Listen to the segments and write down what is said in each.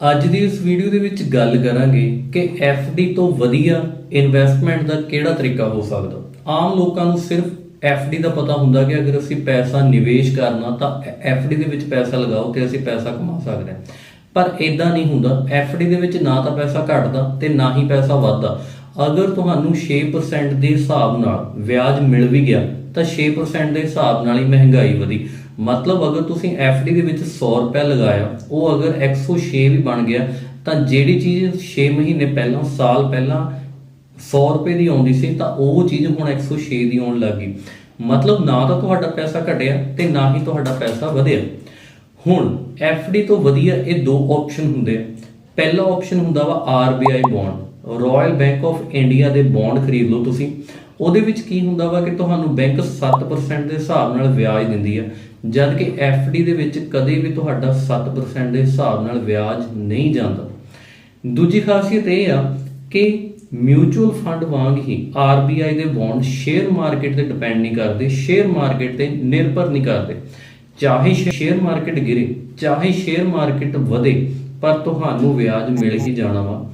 ਅੱਜ ਦੀ ਇਸ ਵੀਡੀਓ ਦੇ ਵਿੱਚ ਗੱਲ ਕਰਾਂਗੇ ਕਿ FD ਤੋਂ ਵਧੀਆ ਇਨਵੈਸਟਮੈਂਟ ਦਾ ਕਿਹੜਾ ਤਰੀਕਾ ਹੋ ਸਕਦਾ। ਆਮ ਲੋਕਾਂ ਨੂੰ ਸਿਰਫ FD ਦਾ ਪਤਾ ਹੁੰਦਾ ਕਿ ਅਗਰ ਅਸੀਂ ਪੈਸਾ ਨਿਵੇਸ਼ ਕਰਨਾ ਤਾਂ FD ਦੇ ਵਿੱਚ ਪੈਸਾ ਲਗਾਓ ਤੇ ਅਸੀਂ ਪੈਸਾ ਕਮਾ ਸਕਦੇ ਹਾਂ। ਪਰ ਇਦਾਂ ਨਹੀਂ ਹੁੰਦਾ। FD ਦੇ ਵਿੱਚ ਨਾ ਤਾਂ ਪੈਸਾ ਘਟਦਾ ਤੇ ਨਾ ਹੀ ਪੈਸਾ ਵੱਧਦਾ। ਅਗਰ ਤੁਹਾਨੂੰ 6% ਦੇ ਹਿਸਾਬ ਨਾਲ ਵਿਆਜ ਮਿਲ ਵੀ ਗਿਆ ਤਾਂ 6% ਦੇ ਹਿਸਾਬ ਨਾਲ ਹੀ ਮਹਿੰਗਾਈ ਵਧੀ। ਮਤਲਬ ਅਗਰ ਤੁਸੀਂ FD ਦੇ ਵਿੱਚ 100 ਰੁਪਏ ਲਗਾਇਆ, ਉਹ ਅਗਰ 106 ਵੀ ਬਣ ਗਿਆ, ਤਾਂ ਜਿਹੜੀ ਚੀਜ਼ 6 ਮਹੀਨੇ ਪਹਿਲਾਂ, ਸਾਲ ਪਹਿਲਾਂ 100 ਰੁਪਏ ਦੀ ਆਉਂਦੀ ਸੀ, ਤਾਂ ਉਹ ਚੀਜ਼ ਹੁਣ 106 ਦੀ ਆਉਣ ਲੱਗ ਗਈ। ਮਤਲਬ ਨਾ ਤਾਂ ਤੁਹਾਡਾ ਪੈਸਾ ਘਟਿਆ ਤੇ ਨਾ ਹੀ ਤੁਹਾਡਾ ਪੈਸਾ ਵਧਿਆ। ਹੁਣ FD ਤੋਂ ਵਧੀਆ ਇਹ ਦੋ ਆਪਸ਼ਨ ਹੁੰਦੇ ਆ। ਪਹਿਲਾ ਆਪਸ਼ਨ ਹੁੰਦਾ ਵਾ RBI bond royal bank of India ਦੇ ਬੌਂਡ ਖਰੀਦ ਲਓ ਤੁਸੀਂ। ਉਹਦੇ ਵਿੱਚ ਕੀ ਹੁੰਦਾ ਵਾ ਕਿ ਤੁਹਾਨੂੰ ਬੈਂਕ 7% ਦੇ ਹਿਸਾਬ ਨਾਲ ਵਿਆਜ ਦਿੰਦੀ ਆ ਜਦ ਕਿ FD ਦੇ ਵਿੱਚ ਕਦੇ ਵੀ ਤੁਹਾਡਾ 7% ਦੇ ਹਿਸਾਬ ਨਾਲ ਵਿਆਜ ਨਹੀਂ ਜਾਂਦਾ। ਦੂਜੀ ਖਾਸੀਅਤ ਇਹ ਆ ਕਿ ਮਿਊਚੁਅਲ ਫੰਡ ਵਾਂਗ ਹੀ RBI ਦੇ ਬੌਂਡ ਸ਼ੇਅਰ ਮਾਰਕੀਟ ਤੇ ਡਿਪੈਂਡ ਨਹੀਂ ਕਰਦੇ ਸ਼ੇਅਰ ਮਾਰਕੀਟ ਤੇ ਨਿਰਭਰ ਨਹੀਂ ਕਰਦੇ। ਚਾਹੇ ਸ਼ੇਅਰ ਮਾਰਕੀਟ ਗਿਰੇ, ਚਾਹੇ ਸ਼ੇਅਰ ਮਾਰਕੀਟ ਵਧੇ, ਪਰ ਤੁਹਾਨੂੰ ਵਿਆਜ ਮਿਲ ਹੀ ਜਾਣਾ ਵਾ।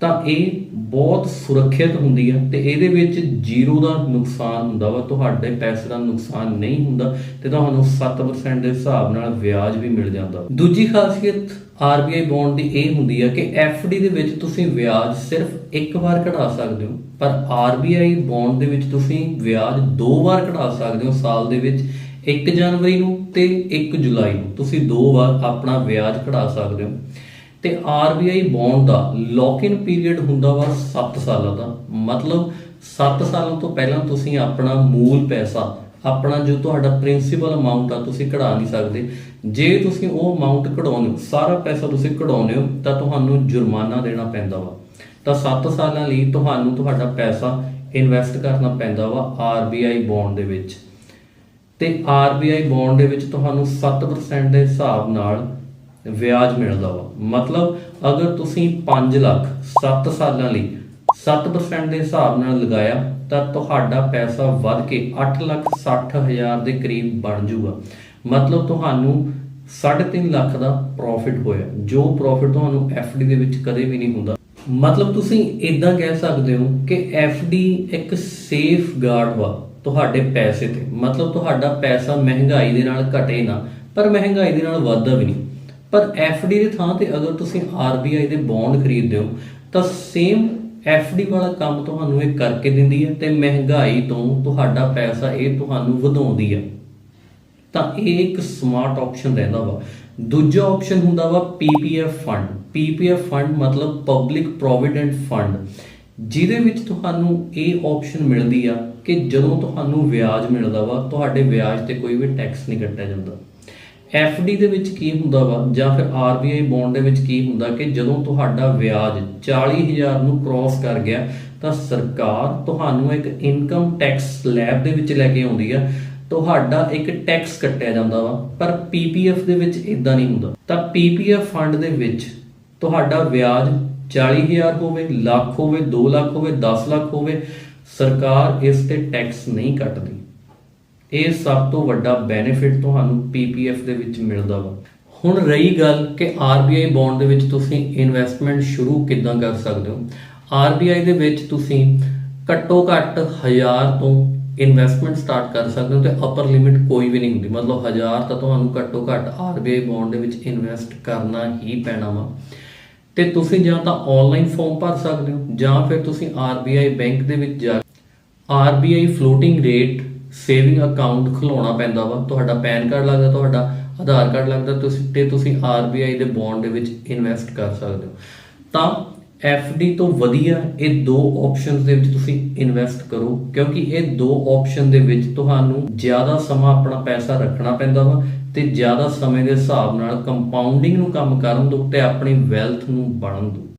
ਤਾਂ ਇਹ ਬਹੁਤ ਸੁਰੱਖਿਅਤ ਹੁੰਦੀ ਆ ਤੇ ਇਹਦੇ ਵਿੱਚ ਜ਼ੀਰੋ ਦਾ ਨੁਕਸਾਨ ਹੁੰਦਾ ਵਾ, ਤੁਹਾਡੇ ਪੈਸੇ ਦਾ ਨੁਕਸਾਨ ਨਹੀਂ ਹੁੰਦਾ ਤੇ ਤੁਹਾਨੂੰ 7% ਦੇ ਹਿਸਾਬ ਨਾਲ ਵਿਆਜ ਵੀ ਮਿਲ ਜਾਂਦਾ ਦੂਜੀ ਖਾਸੀਅਤ RBI ਬੌਂਡ ਦੀ ਇਹ ਹੁੰਦੀ ਆ ਕਿ FD ਦੇ ਵਿੱਚ ਤੁਸੀਂ ਵਿਆਜ ਸਿਰਫ ਇੱਕ ਵਾਰ ਕਢਾ ਸਕਦੇ ਹੋ, ਪਰ RBI ਬੌਂਡ ਦੇ ਵਿੱਚ ਤੁਸੀਂ ਵਿਆਜ ਦੋ ਵਾਰ ਕਢਾ ਸਕਦੇ ਹੋ ਸਾਲ ਦੇ ਵਿੱਚ 1 ਜਨਵਰੀ ਨੂੰ ਤੇ 1 ਜੁਲਾਈ ਨੂੰ। ਤੁਸੀਂ ਦੋ ਵਾਰ ਆਪਣਾ ਵਿਆਜ ਕਢਾ ਸਕਦੇ ਹੋ। ਤੇ RBI ਬੌਂਡ ਦਾ ਲੌਕ ਇਨ ਪੀਰੀਅਡ ਹੁੰਦਾ ਵਾ 7 ਸਾਲਾਂ ਦਾ। ਮਤਲਬ 7 ਸਾਲਾਂ ਤੋਂ ਪਹਿਲਾਂ ਤੁਸੀਂ ਆਪਣਾ ਮੂਲ ਪੈਸਾ, ਆਪਣਾ ਜੋ ਤੁਹਾਡਾ ਪ੍ਰਿੰਸੀਪਲ ਅਮਾਉਂਟ ਆ, ਤੁਸੀਂ ਕਢਾ ਨਹੀਂ ਸਕਦੇ। ਜੇ ਤੁਸੀਂ ਉਹ ਅਮਾਉਂਟ ਕਢਾਉਂਦੇ ਹੋ, ਸਾਰਾ ਪੈਸਾ ਤੁਸੀਂ ਕਢਾਉਂਦੇ ਹੋ, ਤਾਂ ਤੁਹਾਨੂੰ ਜੁਰਮਾਨਾ ਦੇਣਾ ਪੈਂਦਾ ਵਾ। ਤਾਂ 7 ਸਾਲਾਂ ਲਈ ਤੁਹਾਨੂੰ ਤੁਹਾਡਾ ਪੈਸਾ ਇਨਵੈਸਟ ਕਰਨਾ ਪੈਂਦਾ ਵਾ RBI ਬੌਂਡ ਦੇ ਵਿੱਚ। ਤੇ RBI ਬੌਂਡ ਦੇ ਵਿੱਚ ਤੁਹਾਨੂੰ 7% ਦੇ ਹਿਸਾਬ ਨਾਲ ਵਿਆਜ ਮਿਲਦਾ ਵਾ। ਮਤਲਬ ਅਗਰ ਤੁਸੀਂ 5 ਲੱਖ 7 ਸਾਲਾਂ ਲਈ 7% ਦੇ ਹਿਸਾਬ ਨਾਲ ਲਗਾਇਆ, ਤਾਂ ਤੁਹਾਡਾ ਪੈਸਾ ਵੱਧ ਕੇ 8 ਲੱਖ 60 ਹਜ਼ਾਰ ਦੇ ਕਰੀਬ ਬਣ ਜਾਊਗਾ। ਮਤਲਬ ਤੁਹਾਨੂੰ 3.5 ਲੱਖ ਦਾ ਪ੍ਰੋਫਿਟ ਹੋਇਆ, ਜੋ ਪ੍ਰੋਫਿਟ ਤੁਹਾਨੂੰ FD ਦੇ ਵਿੱਚ ਕਦੇ ਵੀ ਨਹੀਂ ਹੁੰਦਾ। ਮਤਲਬ ਤੁਸੀਂ ਇਦਾਂ ਕਹਿ ਸਕਦੇ ਹੋ ਕਿ FD ਇੱਕ ਸੇਫ ਗਾਰਡ ਵਾ ਤੁਹਾਡੇ ਪੈਸੇ ਤੇ। ਮਤਲਬ ਤੁਹਾਡਾ ਪੈਸਾ ਮਹਿੰਗਾਈ ਦੇ ਨਾਲ ਘਟੇ ਨਾ, ਪਰ ਮਹਿੰਗਾਈ ਦੇ ਨਾਲ ਵਾਧਾ ਵੀ ਨਹੀਂ। ਪਰ FD ਦੀ ਥਾਂ ਤੇ ਅਗਰ ਤੁਸੀਂ RBI ਦੇ ਬੌਂਡ ਖਰੀਦਦੇ ਹੋ, ਤਾਂ ਸੇਮ FD ਵਾਲਾ ਕੰਮ ਤੁਹਾਨੂੰ ਇਹ ਕਰਕੇ ਦਿੰਦੀ ਹੈ ਤੇ ਮਹਿੰਗਾਈ ਤੋਂ ਤੁਹਾਡਾ ਪੈਸਾ ਇਹ ਤੁਹਾਨੂੰ ਵਧਾਉਂਦੀ ਹੈ। ਤਾਂ ਇਹ ਇੱਕ ਸਮਾਰਟ ਆਪਸ਼ਨ ਰਹਿੰਦਾ ਵਾ। ਦੂਜਾ ਆਪਸ਼ਨ ਹੁੰਦਾ ਵਾ PPF ਫੰਡ PPF ਫੰਡ ਮਤਲਬ ਪਬਲਿਕ ਪ੍ਰੋਵੀਡੈਂਟ ਫੰਡ ਜਿਹਦੇ ਵਿੱਚ ਤੁਹਾਨੂੰ ਇਹ ਆਪਸ਼ਨ ਮਿਲਦੀ ਆ ਕਿ ਜਦੋਂ ਤੁਹਾਨੂੰ ਵਿਆਜ ਮਿਲਦਾ ਵਾ, ਤੁਹਾਡੇ ਵਿਆਜ ਤੇ ਕੋਈ ਵੀ ਟੈਕਸ ਨਹੀਂ ਕੱਟਿਆ ਜਾਂਦਾ। FD ਦੇ ਵਿੱਚ ਕੀ ਹੁੰਦਾ ਵਾ? ਜਾਂ ਫਿਰ RBI ਬੌਂਡ ਦੇ ਵਿੱਚ ਕੀ ਹੁੰਦਾ ਕਿ ਜਦੋਂ ਤੁਹਾਡਾ ਵਿਆਜ 40000 ਨੂੰ ਕ੍ਰਾਸ ਕਰ ਗਿਆ, ਤਾਂ ਸਰਕਾਰ ਤੁਹਾਨੂੰ ਇੱਕ ਇਨਕਮ ਟੈਕਸ ਸਲੈਬ ਦੇ ਵਿੱਚ ਲੈ ਕੇ ਆਉਂਦੀ ਆ। ਤੁਹਾਡਾ ਇੱਕ ਟੈਕਸ ਕੱਟਿਆ ਜਾਂਦਾ ਵਾ, ਪਰ PPF ਦੇ ਵਿੱਚ ਇਦਾਂ ਨਹੀਂ ਹੁੰਦਾ। ਤਾਂ PPF ਫੰਡ ਦੇ ਵਿੱਚ ਤੁਹਾਡਾ ਵਿਆਜ 40000 ਹੋਵੇ, ਲੱਖ ਹੋਵੇ 2 ਲੱਖ ਹੋਵੇ 10 ਲੱਖ ਹੋਵੇ, ਸਰਕਾਰ ਇਸ ਤੇ ਟੈਕਸ ਨਹੀਂ ਕੱਟਦੀ। ਇਹ ਸਭ ਤੋਂ ਵੱਡਾ ਬੈਨੀਫਿਟ ਤੁਹਾਨੂੰ PPF ਦੇ ਵਿੱਚ ਮਿਲਦਾ ਵਾ। ਹੁਣ ਰਹੀ ਗੱਲ ਕਿ RBI ਬੌਂਡ ਦੇ ਵਿੱਚ ਤੁਸੀਂ ਇਨਵੈਸਟਮੈਂਟ ਸ਼ੁਰੂ ਕਿੱਦਾਂ ਕਰ ਸਕਦੇ ਹੋ? RBI ਦੇ ਵਿੱਚ ਤੁਸੀਂ ਘੱਟੋ ਘੱਟ 1000 ਤੋਂ ਇਨਵੈਸਟਮੈਂਟ ਸਟਾਰਟ ਕਰ ਸਕਦੇ ਹੋ ਤੇ ਅਪਰ ਲਿਮਿਟ ਕੋਈ ਵੀ ਨਹੀਂ ਹੁੰਦੀ। ਮਤਲਬ 1000 ਤਾਂ ਤੁਹਾਨੂੰ ਘੱਟੋ ਘੱਟ RBI ਬੌਂਡ ਦੇ ਵਿੱਚ ਇਨਵੈਸਟ ਕਰਨਾ ਹੀ ਪੈਣਾ ਵਾ। ਤੇ ਤੁਸੀਂ ਜਾਂ ਤਾਂ ਆਨਲਾਈਨ ਫਾਰਮ ਭਰ ਸਕਦੇ ਹੋ ਜਾਂ ਫਿਰ ਤੁਸੀਂ RBI ਬੈਂਕ ਦੇ ਵਿੱਚ ਜਾ RBI floating rate saving account ਖੁਲਾਉਣਾ ਪੈਂਦਾ ਵਾ। ਤੁਹਾਡਾ ਪੈਨ ਕਾਰਡ ਲੱਗਦਾ, ਤੁਹਾਡਾ ਆਧਾਰ ਕਾਰਡ ਲੱਗਦਾ, ਤੁਸੀਂ ਤੇ ਤੁਸੀਂ RBI ਦੇ ਬੌਂਡ ਦੇ ਵਿੱਚ ਇਨਵੈਸਟ ਕਰ ਸਕਦੇ ਹੋ। ਤਾਂ FD ਤੋਂ ਵਧੀਆ ਇਹ ਦੋ ਆਪਸ਼ਨਸ ਦੇ ਵਿੱਚ ਤੁਸੀਂ ਇਨਵੈਸਟ ਕਰੋ, ਕਿਉਂਕਿ ਇਹ ਦੋ ਆਪਸ਼ਨ ਦੇ ਵਿੱਚ ਤੁਹਾਨੂੰ ਜ਼ਿਆਦਾ ਸਮਾਂ ਆਪਣਾ ਪੈਸਾ ਰੱਖਣਾ ਪੈਂਦਾ ਵਾ ਤੇ ਜ਼ਿਆਦਾ ਸਮੇਂ ਦੇ ਹਿਸਾਬ ਨਾਲ ਕੰਪਾਊਂਡਿੰਗ ਨੂੰ ਕੰਮ ਕਰਨ ਦਿਓ ਤੇ ਆਪਣੀ ਵੈਲਥ ਨੂੰ ਬਣਨ ਦਿਓ।